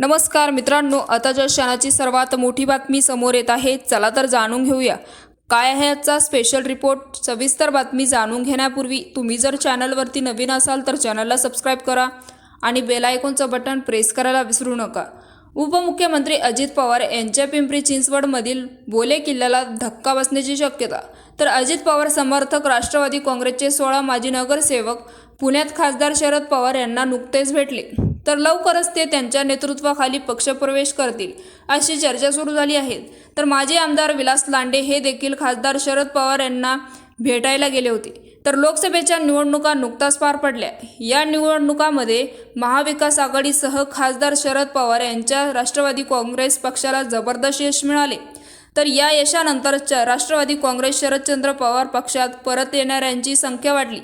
नमस्कार मित्रांनो आताच्या क्षणाची सर्वात मोठी बातमी समोर येत आहे. चला तर जाणून घेऊया. काय आहे आजचा स्पेशल रिपोर्ट सविस्तर बातमी जाणून घेण्यापूर्वी तुम्ही जर चॅनलवरती नवीन असाल तर चॅनलला सबस्क्राईब करा आणि बेलायकोनचं बटन प्रेस करायला विसरू नका. उपमुख्यमंत्री अजित पवार यांच्या पिंपरी चिंचवडमधील बोले किल्ल्याला धक्का बसण्याची शक्यता. तर अजित पवार समर्थक राष्ट्रवादी काँग्रेसचे सोळा माजी नगरसेवक पुण्यात खासदार शरद पवार यांना नुकतेच भेटले. तर लवकरच ते त्यांच्या नेतृत्वाखाली पक्षप्रवेश करतील अशी चर्चा सुरू झाली आहे. तर माजी आमदार विलास लांडे हे देखील खासदार शरद पवार यांना भेटायला गेले होते. तर लोकसभेच्या निवडणुका नुकताच पार पडल्या. या निवडणुकामध्ये महाविकास आघाडीसह खासदार शरद पवार यांच्या राष्ट्रवादी काँग्रेस पक्षाला जबरदस्त यश मिळाले. तर या यशानंतरच्या राष्ट्रवादी काँग्रेस शरदचंद्र पवार पक्षात परत येणाऱ्यांची संख्या वाढली.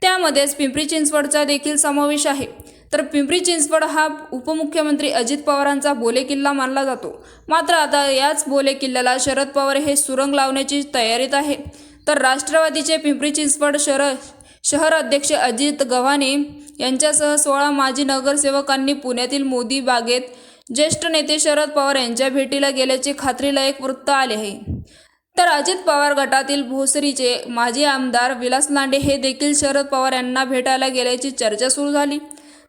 त्यामध्येच पिंपरी चिंचवडचा देखील समावेश आहे. तर पिंपरी चिंचवड हा उपमुख्यमंत्री अजित पवारांचा बोले किल्ला मानला जातो. मात्र आता याच बोले किल्ल्याला शरद पवार हे सुरंग लावण्याची तयारीत आहे. तर राष्ट्रवादीचे पिंपरी चिंचवड शहर शहर अध्यक्ष अजित गव्हाणे यांच्यासह सोळा माजी नगरसेवकांनी पुण्यातील मोदी बागेत ज्येष्ठ नेते शरद पवार यांच्या भेटीला गेल्याचे खात्रीलायक वृत्त आले आहे. तर अजित पवार गटातील भोसरीचे माजी आमदार विलास लांडे हे देखील शरद पवार यांना भेटायला गेल्याची चर्चा सुरू झाली.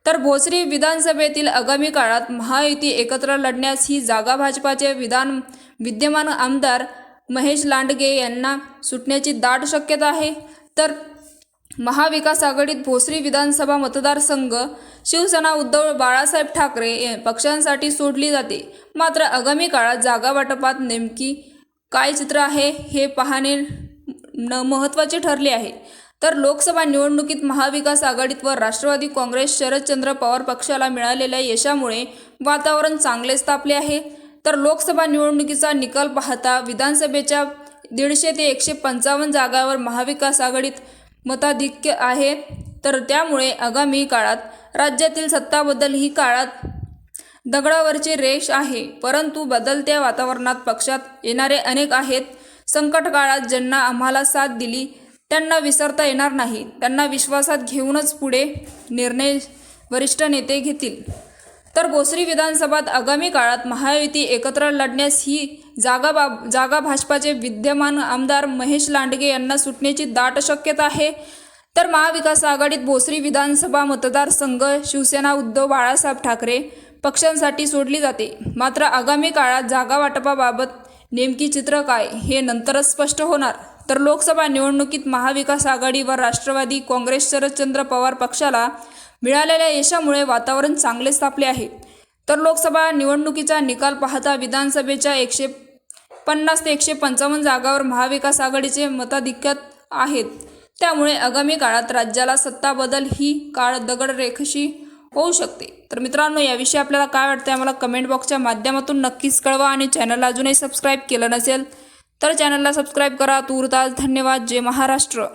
तर भोसरी विधानसभेतील आगामी काळात महायुती एकत्र लढण्यास ही जागा भाजपाचे विधान विद्यमान आमदार महेश लांडगे यांना सुटण्याची दाट शक्यता आहे. तर महाविकास आघाडीत भोसरी विधानसभा मतदारसंघ शिवसेना उद्धव बाळासाहेब ठाकरे पक्षांसाठी सोडली जाते. मात्र आगामी काळात जागा वाटपात नेमकी काय चित्र आहे हे पाहणे न महत्त्वाचे ठरले आहे. तर लोकसभा निवडणुकीत महाविकास आघाडीत व राष्ट्रवादी काँग्रेस शरदचंद्र पवार पक्षाला मिळालेल्या यशामुळे वातावरण चांगलेच तापले आहे. तर लोकसभा निवडणुकीचा निकाल पाहता विधानसभेच्या दीडशे ते एकशे पंचावन्न जागावर महाविकास आघाडीत मताधिक्य आहे. तर त्यामुळे आगामी काळात राज्यातील सत्ताबद्दल ही काळात दगडावरची रेष आहे. परंतु बदलत्या वातावरणात पक्षात येणारे अनेक आहेत. संकट काळात ज्यांना आम्हाला साथ दिली त्यांना विसरता येणार नाही. त्यांना विश्वासात घेऊनच पुढे निर्णय वरिष्ठ नेते घेतील. तर भोसरी विधानसभात आगामी काळात महायुती एकत्र लढण्यास ही जागा बा जागा भाजपाचे विद्यमान आमदार महेश लांडगे यांना सुटण्याची दाट शक्यता आहे. तर महाविकास आघाडीत भोसरी विधानसभा मतदारसंघ शिवसेना उद्धव बाळासाहेब ठाकरे पक्षांसाठी सोडली जाते. मात्र आगामी काळात जागा वाटपाबाबत नेमकी चित्र काय हे नंतरच स्पष्ट होणार. तर लोकसभा निवडणुकीत महाविकास आघाडी व राष्ट्रवादी काँग्रेस शरदचंद्र पवार पक्षाला मिळालेल्या यशामुळे वातावरण चांगले तापले आहे. तर लोकसभा निवडणुकीचा निकाल पाहता विधानसभेच्या एकशे पन्नास ते एकशे पंचावन्न जागावर महाविकास आघाडीचे मताधिक्यात आहेत. त्यामुळे आगामी काळात राज्याला सत्ता बदल ही काळ दगडरेखशी होऊ शकते. तर मित्रांनो याविषयी आपल्याला काय वाटतं आम्हाला कमेंट बॉक्सच्या माध्यमातून नक्कीच कळवा आणि चॅनलला अजूनही सबस्क्राईब केलं नसेल तर चॅनलला सबस्क्राईब करा. तूर्तास धन्यवाद. जय महाराष्ट्र.